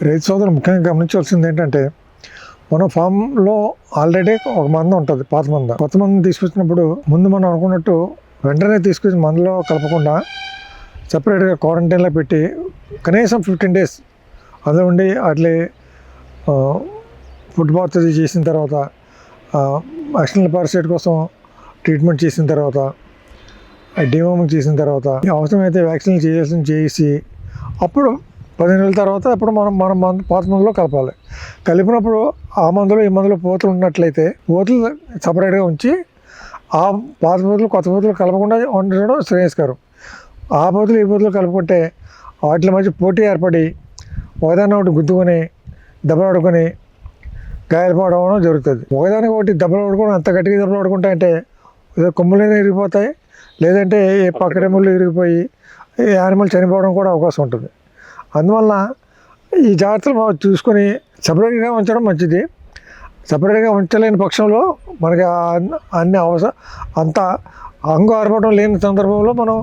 రైతు సోదరు ముఖ్యంగా గమనించవలసింది ఏంటంటే మన ఫామ్లో ఆల్రెడీ ఒక మంద ఉంటుంది పాత మంద. కొత్త మంద తీసుకొచ్చినప్పుడు ముందు మనం అనుకున్నట్టు వెంటనే తీసుకొచ్చి మందులో కలపకుండా సపరేట్గా క్వారంటైన్లో పెట్టి కనీసం ఫిఫ్టీన్ డేస్ అదే ఉండి అట్లే ఫుడ్ బాత్ అది చేసిన తర్వాత ఎక్స్టర్నల్ పారాసైట్ కోసం ట్రీట్మెంట్ చేసిన తర్వాత డివామింగ్ చేసిన తర్వాత అవసరమైతే వ్యాక్సిన్ చేయాల్సిన చేసి అప్పుడు పది నెలల తర్వాత అప్పుడు మనం మనం మందు పాత మందులో కలపాలి. కలిపినప్పుడు ఆ మందులో ఈ మందులో పోతులు ఉన్నట్లయితే పోతులు సపరేట్గా ఉంచి ఆ పాత పోతులు కొత్త పోతులు కలపకుండా ఉండడం శ్రేయస్కరం. ఆ పోతులు ఈ పోతులు కలుపుకుంటే వాటి మధ్య పోటీ ఏర్పడి ఒకదాన్ని ఒకటి గుద్దుకొని దెబ్బలాడుకొని గాయాలు జరుగుతుంది. ఒకదానికి ఒకటి దెబ్బలు పడుకోవడం అంత గట్టిగా దెబ్బలు పడుకుంటాయంటే ఏదో కొమ్ములైనా ఇరిగిపోతాయి లేదంటే ఏ పక్కడే ఇరిగిపోయి యానిమల్ చనిపోవడం కూడా అవకాశం ఉంటుంది. అందువల్ల ఈ జాగ్రత్తలు మనం చూసుకొని సపరేట్గా ఉంచడం మంచిది. సపరేట్గా ఉంచలేని పక్షంలో మనకి అన్ని అవసరం అంత అంగు ఆరపడడం లేని సందర్భంలో మనం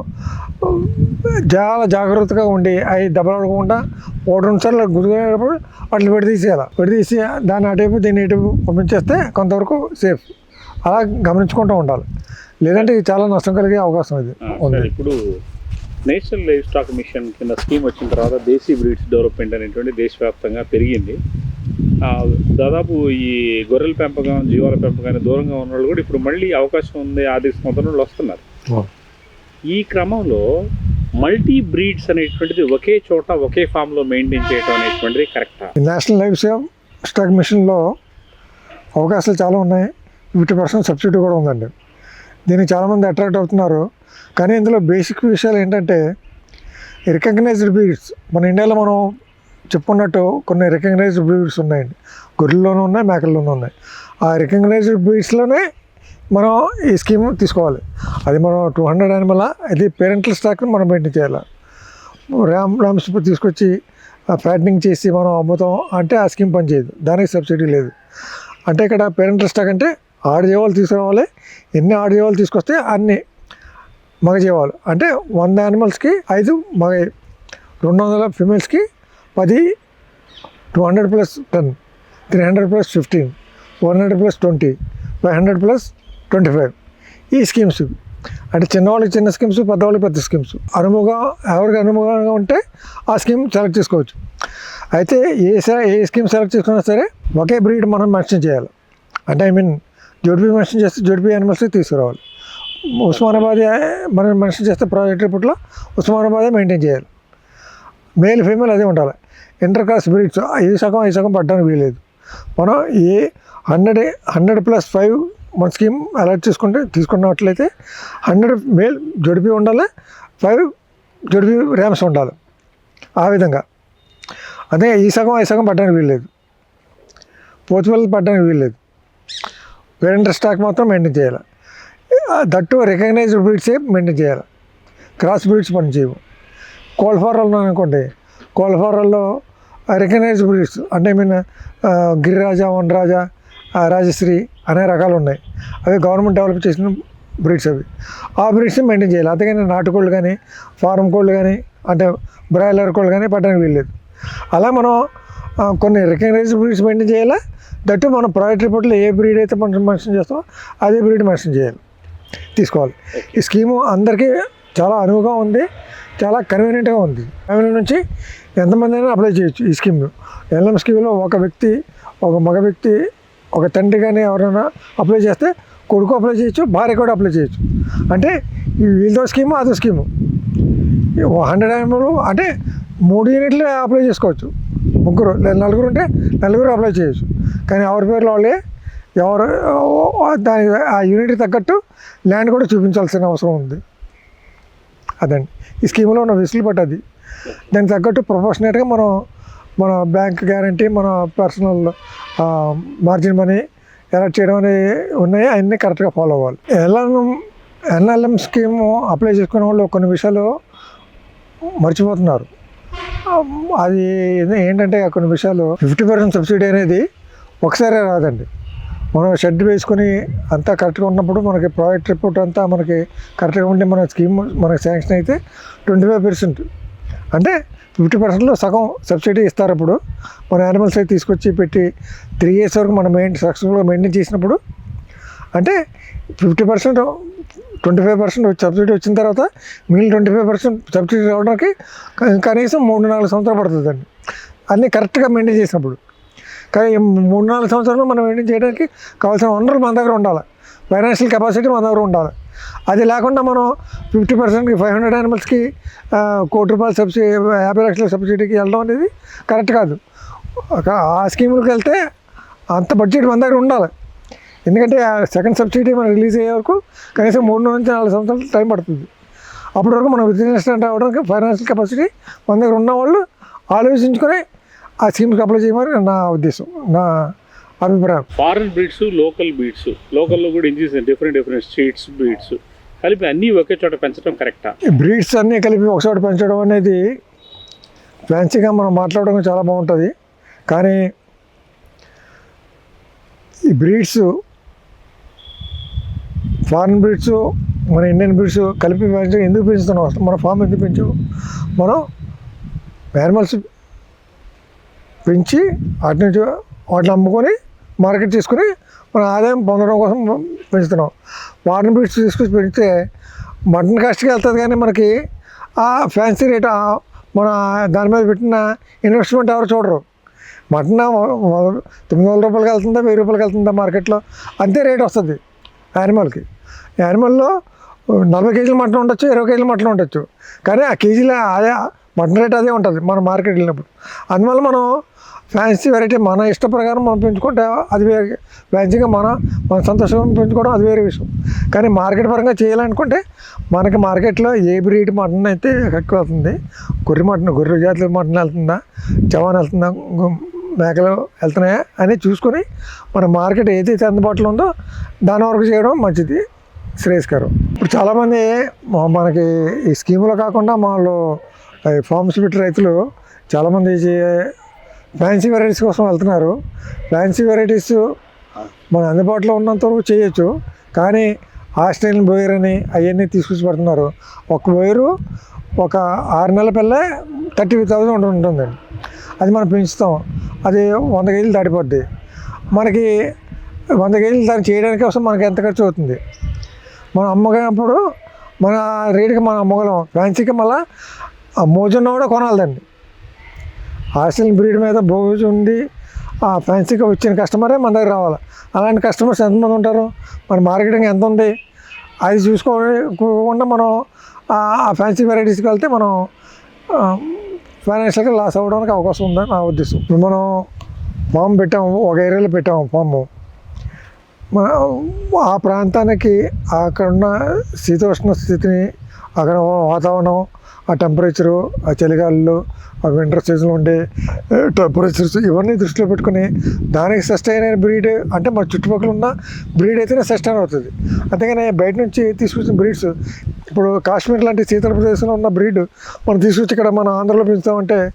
చాలా జాగ్రత్తగా ఉండి అవి దెబ్బలాడకుండా ఒకటి రెండు సార్లు గుర్తుకునేటప్పుడు వాటిని విడదీసేయాలి. విడదీసి దాన్ని అటువైపు దీన్ని ఇటువైపు పంపించేస్తే కొంతవరకు సేఫ్. అలా గమనించుకుంటూ ఉండాలి. లేదంటే చాలా నష్టం కలిగే అవకాశం ఇది. ఉంది. ఇప్పుడు నేషనల్ లైవ్ స్టాక్ మిషన్ కింద స్కీమ్ వచ్చిన తర్వాత దేశీ బ్రీడ్స్ డెవలప్మెంట్ అనేటువంటి దేశవ్యాప్తంగా పెరిగింది. దాదాపు ఈ గొర్రెల పెంపకం జీవాల పెంపకాన్ని దూరంగా ఉన్న వాళ్ళు కూడా ఇప్పుడు మళ్ళీ అవకాశం ఉంది ఆర్థిక సంవత్సరం వాళ్ళు వస్తున్నారు. ఈ క్రమంలో మల్టీ బ్రీడ్స్ అనేటువంటిది ఒకే చోట ఒకే ఫామ్లో మెయింటైన్ చేయడం అనేటువంటిది కరెక్టా? నేషనల్ లైఫ్ స్టాక్ మిషన్లో అవకాశాలు చాలా ఉన్నాయి. ఫిఫ్టీ పర్సెంట్ సబ్సిడీ కూడా ఉందండి. దీనికి చాలామంది అట్రాక్ట్ అవుతున్నారు. కానీ ఇందులో బేసిక్ విషయాలు ఏంటంటే రికగ్నైజ్డ్ బ్రీడ్స్ మన ఇండియాలో మనం చెప్పుకున్నట్టు కొన్ని రికగ్నైజ్డ్ బ్రీడ్స్ ఉన్నాయండి. గొర్రెల్లోనూ ఉన్నాయి మేకల్లోనూ ఉన్నాయి. ఆ రికగ్నైజ్డ్ బ్రీడ్స్లోనే మనం ఈ స్కీమ్ తీసుకోవాలి. అది మనం టూ హండ్రెడ్ యానిమల్ అది పేరెంటల్ స్టాక్ని మనం మెయింటైన్ చేయాలి. ర్యామ్ ర్యామ్స్ తీసుకొచ్చి ఫ్యాటనింగ్ చేసి మనం అమ్ముతాం అంటే ఆ స్కీమ్ పనిచేయదు దానికి సబ్సిడీ లేదు. అంటే ఇక్కడ పేరెంటల్ స్టాక్ అంటే ఆడజీవాలు తీసుకురావాలి. ఎన్ని ఆడజీవాలు తీసుకొస్తే అన్ని మగజీవాలు. అంటే వంద యానిమల్స్కి ఐదు మగ రెండు వందల ఫిమేల్స్కి పది two hundred plus ten three hundred plus fifteen one hundred plus twenty five hundred plus twenty five ఈ స్కీమ్స్ అంటే చిన్నవాళ్ళకి చిన్న స్కీమ్స్ పెద్దవాళ్ళకి పెద్ద స్కీమ్స్ అనుముగా ఎవరికి అనుభవంగా ఉంటే ఆ స్కీమ్ సెలెక్ట్ చేసుకోవచ్చు. అయితే ఏ ఏ స్కీమ్ సెలెక్ట్ చేసుకున్నా సరే ఒకే బ్రీడ్ మనం మెన్షన్ చేయాలి. అంటే ఐ మీన్ జోడిపి మెన్షన్ చేస్తే జోడిపి యానిమల్స్ తీసుకురావాలి. ఉస్మానాబాద్ మనం మెన్షన్ చేస్తే ప్రాజెక్ట్ రిపోర్ట్లో ఉస్మానాబాదే మెయింటైన్ చేయాలి. మేల్ ఫీమేల్ అదే ఉండాలి. ఇంటర్ కాస్ట్ బ్రీడ్స్ ఈ సగం ఈ సగం పట్టడానికి వీలేదు మనం a hundred hundred plus five మన స్కీమ్ అలర్ట్ చేసుకుంటే తీసుకున్నట్లయితే హండ్రెడ్ మేల్ జడిపి ఉండాలి ఫైవ్ జడిపి ర్యామ్స్ ఉండాలి. ఆ విధంగా. అదే ఈ సగం ఈ సగం పట్టడానికి వీల్లేదు. పోతు పిల్లలు పట్టడానికి వీల్లేదు వేరెంటర్ స్టాక్ మాత్రం మెయింటైన్ చేయాలి. దట్టు రికగ్నైజ్డ్ బ్రీడ్సే మెయింటైన్ చేయాలి. క్రాస్ బ్రీడ్స్ పని చేయవు కోల్ఫారాలు అనుకోండి. కోల్ఫారాల్లో రికగ్నైజ్డ్ బ్రీడ్స్ అంటే ఐ మీన్ గిరిరాజా వనరాజా రాజశ్రీ అనే రకాలు ఉన్నాయి. అవి గవర్నమెంట్ డెవలప్ చేసిన బ్రీడ్స్ అవి. ఆ బ్రీడ్స్ని మెయింటైన్ చేయాలి. అంతేగాని నాటుకోళ్ళు కానీ ఫారం కోళ్ళు కానీ అంటే బ్రాయిలర్ కోళ్ళు కానీ పట్టడానికి వీల్లేదు. అలా మనం కొన్ని రికగ్నైజ్డ్ బ్రీడ్స్ మెయింటైన్ చేయాలా? దట్టు మనం ప్రైవేట్ రిపోర్ట్లో ఏ బ్రీడ్ అయితే మనం మెన్షన్ చేస్తామో అదే బ్రీడ్ మెన్షన్ చేయాలి. తీసుకోవాలి. ఈ స్కీము అందరికీ చాలా అనువుగా ఉంది చాలా కన్వీనియంట్గా ఉంది. ఫ్యామిలీ నుంచి ఎంతమంది అయినా అప్లై చేయొచ్చు ఈ స్కీమ్. ఎల్ఎం స్కీమ్లో ఒక వ్యక్తి ఒక మగ వ్యక్తి ఒక తండ్రి కానీ ఎవరైనా అప్లై చేస్తే కొడుకు అప్లై చేయొచ్చు భార్య కూడా అప్లై చేయొచ్చు. అంటే ఈ వీళ్ళతో స్కీము అదో స్కీము. హండ్రెడ్ యానిమల్ అంటే మూడు యూనిట్లు అప్లై చేసుకోవచ్చు. ముగ్గురు లేదా నలుగురు ఉంటే నలుగురు అప్లై చేయొచ్చు. కానీ ఎవరి పేర్లో వాళ్ళే ఎవరు దాని ఆ యూనిట్కి తగ్గట్టు ల్యాండ్ కూడా చూపించాల్సిన అవసరం ఉంది. అదండి. ఈ స్కీమ్లో ఉన్న వెసులుబాటు అది. దానికి తగ్గట్టు ప్రొఫెషనల్గా మనం మన బ్యాంక్ గ్యారంటీ మన పర్సనల్ మార్జిన్ మనీ ఎలా చేయడం అనేవి ఉన్నాయి. అవన్నీ కరెక్ట్గా ఫాలో అవ్వాలి. ఎల్ఎం ఎన్ఎల్ఎం స్కీమ్ అప్లై చేసుకునే వాళ్ళు కొన్ని విషయాలు మర్చిపోతున్నారు. అది ఏంటంటే కొన్ని విషయాలు ఫిఫ్టీ పర్సెంట్ సబ్సిడీ అనేది ఒకసారి రాదండి. మనం షెడ్ వేసుకొని అంతా కరెక్ట్గా ఉన్నప్పుడు మనకి ప్రాజెక్ట్ రిపోర్ట్ అంతా మనకి కరెక్ట్గా ఉంటే మన స్కీమ్ మనకి శాంక్షన్ అయితే ట్వంటీ ఫైవ్ పర్సెంట్. అంటే ఫిఫ్టీ పర్సెంట్లో సగం సబ్సిడీ ఇస్తారు అప్పుడు. మన యానిమల్స్ అయితే తీసుకొచ్చి పెట్టి త్రీ ఇయర్స్ వరకు మనం మెయిన్ సక్సెస్ఫుల్గా మెయింటైన్ చేసినప్పుడు అంటే fifty percent twenty five percent subsidy వచ్చిన తర్వాత మిగిలిన ట్వంటీ ఫైవ్ పర్సెంట్ సబ్సిడీ రావడానికి కనీసం మూడు నాలుగు సంవత్సరాలు పడుతుందండి. అన్నీ కరెక్ట్గా మెయింటైన్ చేసినప్పుడు. కానీ మూడు నాలుగు సంవత్సరాలు మనం మెయింటైన్ చేయడానికి కావాల్సిన వనరులు మన దగ్గర ఉండాలి. ఫైనాన్షియల్ కెపాసిటీ మన దగ్గర ఉండాలి. అది లేకుండా మనం ఫిఫ్టీ పర్సెంట్కి ఫైవ్ హండ్రెడ్ యానిమల్స్కి కోటి రూపాయల సబ్సిడీ యాభై లక్షల సబ్సిడీకి వెళ్ళడం అనేది కరెక్ట్ కాదు. ఒక- ఆ స్కీములకు వెళ్తే అంత బడ్జెట్ మన దగ్గర ఉండాలి. ఎందుకంటే ఆ సెకండ్ సబ్సిడీ మనం రిలీజ్ అయ్యే వరకు కనీసం మూడు నుంచి నాలుగు సంవత్సరాలు టైం పడుతుంది. అప్పటి వరకు మనం బిజినెస్ అవ్వడానికి ఫైనాన్షియల్ కెపాసిటీ మన దగ్గర ఉన్న వాళ్ళు ఆలోచించుకొని ఆ స్కీమ్కి అప్లై చేయమని నా ఉద్దేశం నా అభిప్రాయం. Foreign breeds local breeds. లోకల్లో కూడా engines different different streets breeds కలిపి అన్నీ ఒకే చోట పెంచడం కరెక్టా? ఈ బ్రీడ్స్ అన్నీ కలిపి ఒకచోట పెంచడం అనేది ఫ్యాన్సీగా మనం మాట్లాడడం చాలా బాగుంటుంది. కానీ ఈ బ్రీడ్స్ ఫారిన్ బ్రీడ్స్ మన ఇండియన్ బ్రీడ్స్ కలిపి పెంచడం ఎందుకు పెంచుతున్నాం? మన ఫామ్ ఎందుకు పెంచాం? మనం యానిమల్స్ పెంచి వాటి నుంచి వాటిని అమ్ముకొని మార్కెట్ చేసుకుని మన ఆదాయం పొందడం కోసం పెంచుతున్నాం. వాటిని బ్రీడ్స్ తీసుకొచ్చి పెంచితే మటన్ కాస్ట్కి వెళ్తుంది కానీ మనకి ఆ ఫ్యాన్సీ రేట్ మన దాని మీద పెట్టిన ఇన్వెస్ట్మెంట్ ఎవరు చూడరు. మటన్ తొమ్మిది వందల రూపాయలకి వెళ్తుందా వెయ్యి రూపాయలకి వెళ్తుందా మార్కెట్లో? అంతే రేట్ వస్తుంది యానిమల్కి. యానిమల్లో నలభై కేజీల మటన్ ఉండొచ్చు ఇరవై కేజీల మటన్ ఉండొచ్చు. కానీ ఆ కేజీల అదే మటన్ రేట్ అదే ఉంటుంది మనం మార్కెట్ వెళ్ళినప్పుడు. అందువల్ల మనం ఫ్యాన్సీ వెరైటీ మన ఇష్ట ప్రకారం మనం పెంచుకుంటే అది వేరే ఫ్యాన్సీగా మన మన సంతోషం పెంచుకోవడం అది వేరే విషయం. కానీ మార్కెట్ పరంగా చేయాలనుకుంటే మనకి మార్కెట్లో ఏ బ్రీడ్ మటన్ అయితే ఎక్కువ వెళ్తుంది? గొర్రె మటన్ గొర్రె జాతుల మటన్ వెళ్తుందా? జవాన్ వెళ్తుందా? మేకలు వెళ్తున్నాయా? అని చూసుకొని మన మార్కెట్ ఏదైతే అందుబాటులో ఉందో దాని వరకు చేయడం మంచిది శ్రేయస్కరం. ఇప్పుడు చాలామంది మనకి ఈ స్కీములో కాకుండా వాళ్ళు ఫార్మ్స్ పెట్టి రైతులు చాలామంది చే- ఫ్యాన్సీ వెరైటీస్ కోసం వెళ్తున్నారు. ఫ్యాన్సీ వెరైటీస్ మన అందుబాటులో ఉన్నంత వరకు చేయొచ్చు. కానీ ఆస్ట్రేలియన్ బోయర్ అని అవన్నీ తీసుకొచ్చి పెడుతున్నారు. ఒక బోయరు ఒక ఆరు నెలల పిల్ల థర్టీ థౌసండ్ ఉంటుందండి. అది మనం పెంచుతాం. అది వంద కేజీలు దాటిపోద్ది. మనకి వంద కేజీలు దాన్ని చేయడానికి కోసం మనకి ఎంత ఖర్చు అవుతుంది? మనం అమ్మగానప్పుడు మన రేటుకి మనం అమ్మగలం. ఫ్యాన్సీకి మళ్ళీ ఆ మోజున్న కూడా కొనాలి దాన్ని. హాస్టల్ బ్రీడ్ మీద బోజు ఉండి ఆ ఫ్యాన్సీగా వచ్చిన కస్టమరే మన దగ్గర రావాలి. అలాంటి కస్టమర్స్ ఎంతమంది ఉంటారు? మన మార్కెటింగ్ ఎంత ఉంది? అది చూసుకోకుండా మనం ఆ ఫ్యాన్సీ వెరైటీస్కి వెళ్తే మనం ఫైనాన్షియల్గా లాస్ అవ్వడానికి అవకాశం ఉందని నా ఉద్దేశం. ఇప్పుడు మనం ఫామ్ పెట్టాము ఒక ఏరియాలో పెట్టాము ఫామ్. మన ఆ ప్రాంతానికి అక్కడ ఉన్న శీతోష్ణ స్థితిని అక్కడ వాతావరణం ఆ టెంపరేచరు ఆ చలిగాలులు ఆ వింటర్ సీజన్లో ఉండే టెంపరేచర్స్ ఇవన్నీ దృష్టిలో పెట్టుకుని దానికి సస్టైన్ అయిన బ్రీడ్ అంటే మన చుట్టుపక్కల ఉన్న బ్రీడ్ అయితేనే సస్టైన్ అవుతుంది. అంతేగాని బయట నుంచి తీసుకొచ్చిన బ్రీడ్స్ ఇప్పుడు కాశ్మీర్ లాంటి శీతల ప్రదేశంలో ఉన్న బ్రీడ్ మనం తీసుకొచ్చి ఇక్కడ మన ఆంధ్రలో పెంచుతామంటే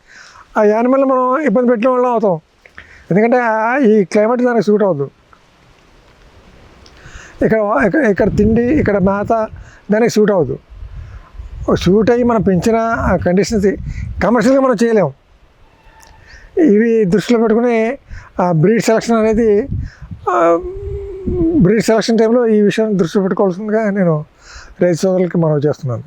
ఆ యానిమల్ మనం ఇబ్బంది పెట్టిన వాళ్ళం అవుతాం. ఎందుకంటే ఈ క్లైమేట్ దానికి సూట్ అవ్వదు. ఇక్కడ ఇక్కడ- ఇక్కడ తిండి ఇక్కడ మేత దానికి సూట్ అవ్వదు. షూట్ అయ్యి మనం పెంచిన కండిషన్స్ కమర్షియల్గా మనం చేయలేము ఇవి దృష్టిలో పెట్టుకుని బ్రీడ్ సెలక్షన్ అనేది బ్రీడ్ సెలక్షన్ టైంలో ఈ విషయాన్ని దృష్టిలో పెట్టుకోవాల్సిందిగా నేను రైతు సోదరులకి మనం చేస్తున్నాను.